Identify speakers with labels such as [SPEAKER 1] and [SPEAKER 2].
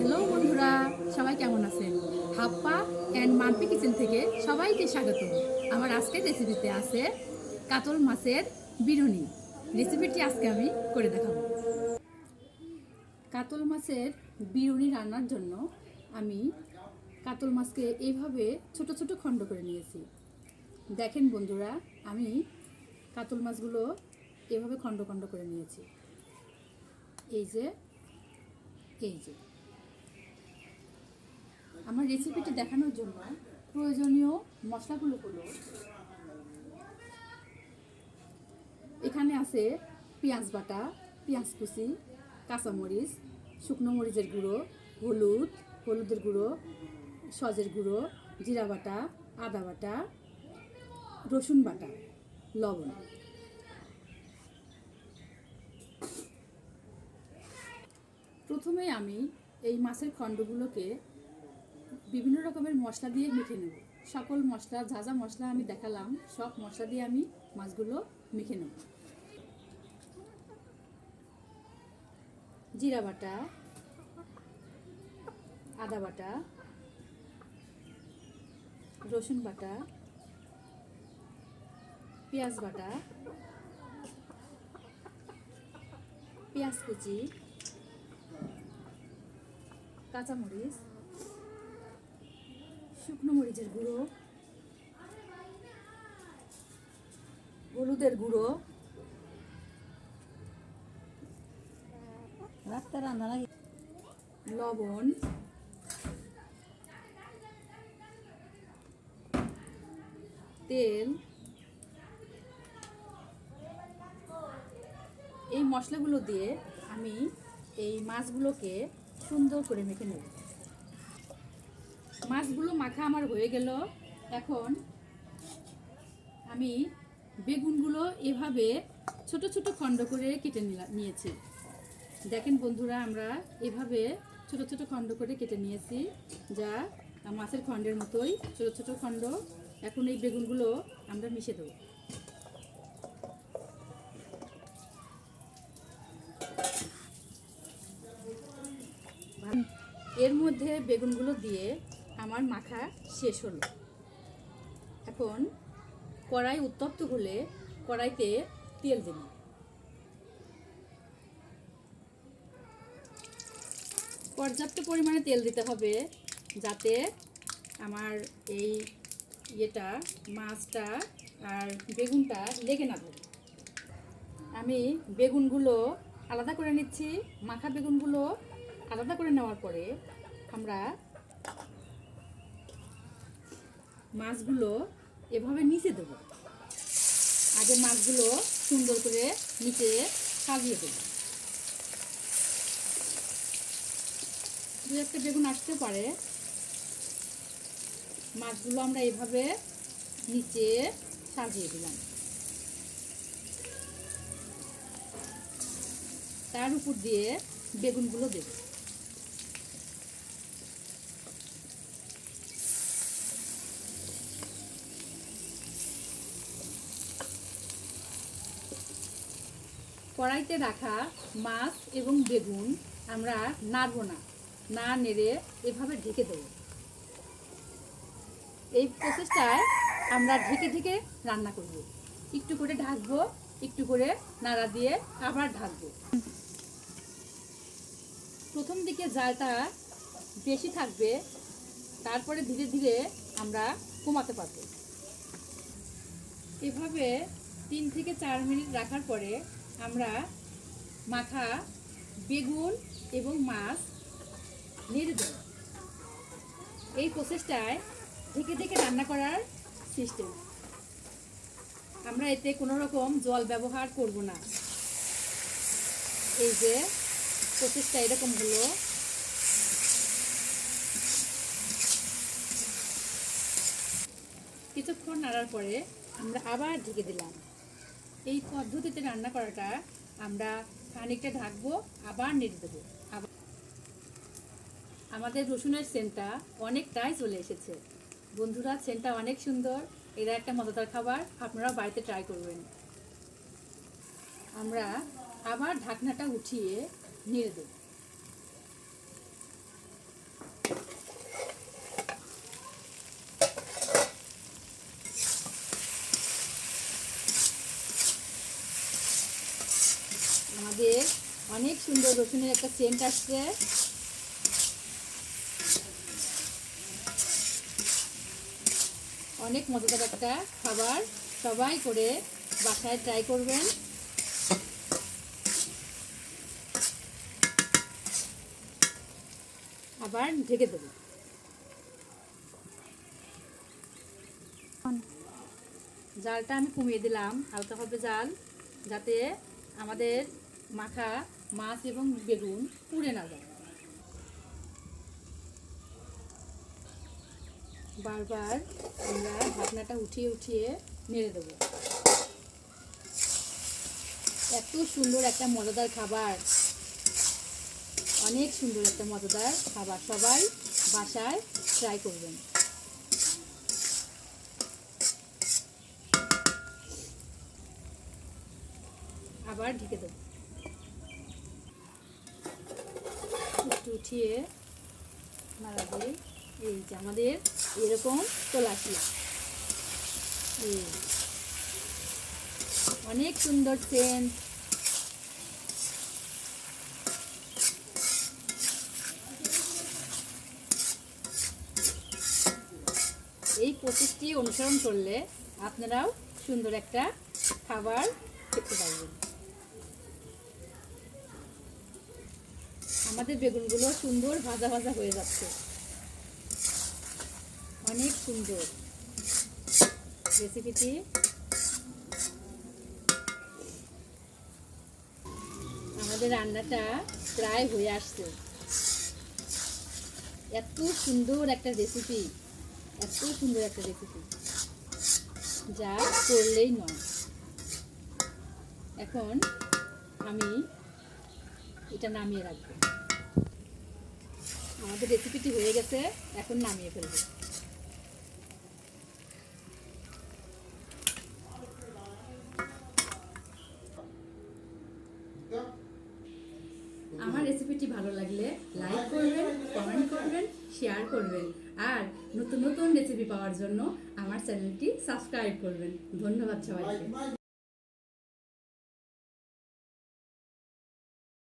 [SPEAKER 1] Hello বন্ধুরা, সবাই কেমন আছেন? হাপ্পা অ্যান্ড মাম্পি কিচেন থেকে সবাইকে স্বাগত। আমার আজকের রেসিপিতে আছে কাতল মাছের বিরুনি রেসিপিটি আজকে আমি করে দেখাবো। কাতল মাছের বিরুনি রান্নার জন্য আমি কাতল মাছকে এইভাবে ছোট ছোট খণ্ড করে নিয়েছি। দেখেন বন্ধুরা, আমি কাতল মাছগুলো এভাবে খণ্ড খণ্ড করে নিয়েছি। এই যে এই যে। আমার রেসিপিটি দেখানোর জন্য প্রয়োজনীয় মশলাগুলো হলো, এখানে আছে পেঁয়াজ বাটা, পেঁয়াজ কুচি, কাঁচামরিচ, শুকনো মরিচের গুঁড়ো, হলুদ, হলুদের গুঁড়ো, সজের গুঁড়ো, জিরা বাটা, আদা বাটা, রসুন বাটা, লবণ। প্রথমে আমি এই মাছের খণ্ডগুলোকে বিভিন্ন রকমের মশলা দিয়ে মেখে নেব। সকল মশলা, যা যা মশলা আমি দেখালাম, সব মশলা দিয়ে আমি মাছগুলো মেখে নেব। জিরা বাটা, আদা বাটা, রসুন বাটা, পেঁয়াজ বাটা, পেঁয়াজ কুচি, কাঁচামরিচ শুকনো মরিচের গুঁড়ো। হলুদের গুঁড়ো। লবণ। তেল। এই মশলাগুলো দিয়ে আমি এই মাছগুলোকে সুন্দর করে মেখে নেব। মাছগুলো মাখা আমার হয়ে গেল। এখন আমি বেগুনগুলো এভাবে ছোট ছোট খণ্ড করে কেটে নিয়েছি। দেখেন বন্ধুরা, আমরা এভাবে ছোট ছোট খণ্ড করে কেটে নিয়েছি, যা মাছের খণ্ডের মতোই ছোট ছোট খণ্ড। এখন এই বেগুনগুলো আমরা মিশে দেবো। এর মধ্যে বেগুনগুলো দিয়ে আমার মাখা শেষ হলো। এখন কড়াই উত্তপ্ত হলে কড়াইতে তেল দিন। পর্যাপ্ত পরিমাণে তেল দিতে হবে যাতে আমার এই ইয়েটা, মাছটা আর বেগুনটা লেগে না ধরে। আমি বেগুনগুলো আলাদা করে নিচ্ছি, মাখা বেগুনগুলো আলাদা করে নেওয়ার পরে আমরা মাছগুলো এভাবে নিচে দেবো। আগে মাছগুলো সুন্দর করে নিচে সাজিয়ে দেবো। দু একটা বেগুন আসতে পারে। মাছগুলো আমরা এভাবে নিচে সাজিয়ে দিলাম। তার উপর দিয়ে বেগুনগুলো দেব। কড়াইতে রাখা মাছ এবং বেগুন আমরা নাড়ব না। না নেড়ে এভাবে ঢেকে দেব। এই প্রসেসটায় আমরা ঢেকে ঢেকে রান্না করব। একটু করে ঢাকবো, একটু করে নাড়া দিয়ে আবার ঢাকবো। প্রথম দিকে জালটা বেশি থাকবে, তারপরে ধীরে ধীরে আমরা কমাতে পারব। এভাবে তিন থেকে চার মিনিট রাখার পরে আমরা মাখা বেগুন এবং মাছ নেড়ে দেব। এই প্রসেসটায় ঢেকে ঢেকে রান্না করার সিস্টেম। আমরা এতে কোনো রকম জল ব্যবহার করব না। এই যে প্রসেসটা এরকম হলো। কিছুক্ষণ নাড়ার পরে আমরা আবার ঢেকে দিলাম। এই পদ্ধতিতে রান্না করাটা আমরা খানিকটা ঢাকবো, আবার নেড়ে দেবো। আবার আমাদের রসুনের সেন্টটা অনেকটাই চলে এসেছে। বন্ধুরা, সেন্টটা অনেক সুন্দর, এরা একটা মজাদার খাবার আপনারা বাড়িতে ট্রাই করবেন। আমরা আবার ঢাকনাটা উঠিয়ে নেড়ে দেব। সুন্দর রসুনের একটা সেন্ট আসছে। অনেক মজাদার একটা খাবার সবাই করে বাসায় ট্রাই করবেন। আবার ঢেকে দেবো। জালটা আমি কমিয়ে দিলাম, হালকা হবে জাল, যাতে আমাদের মাখা মাছ এবং বেগুন পুড়ে না যায়। বারবার আমরা ঢাকনাটা উঠিয়ে উঠিয়ে নেড়ে দেবো। এত সুন্দর একটা মজাদার খাবার। অনেক সুন্দর একটা মজাদার খাবার। সবাই বাসায় ট্রাই করবেন। আবার ঢেকে দেবো। একটু উঠিয়ে নাড়া দিয়ে এই যে আমাদের এরকম এই। অনেক সুন্দর সেন্ট এই প্রসেসটি অনুসরণ করলে আপনারাও সুন্দর একটা খাবার খেতে পারবেন। আমাদের বেগুনগুলো সুন্দর ভাজা ভাজা হয়ে যাচ্ছে। অনেক সুন্দর। রেসিপিটি আমাদের রান্নাটা প্রায় হয়ে আসছে। এত সুন্দর একটা রেসিপি এত সুন্দর একটা রেসিপি যা করলেই নয়। এখন আমি এটা নামিয়ে রাখব। আমাদের রেসিপিটি হয়ে গেছে, এখন নামিয়ে ফেলব। আমার রেসিপিটি ভালো লাগলে লাইক করবেন কমেন্ট করবেন শেয়ার করবেন। আর নতুন নতুন রেসিপি পাওয়ার জন্য আমার চ্যানেলটি সাবস্ক্রাইব করবেন। ধন্যবাদ সবাইকে।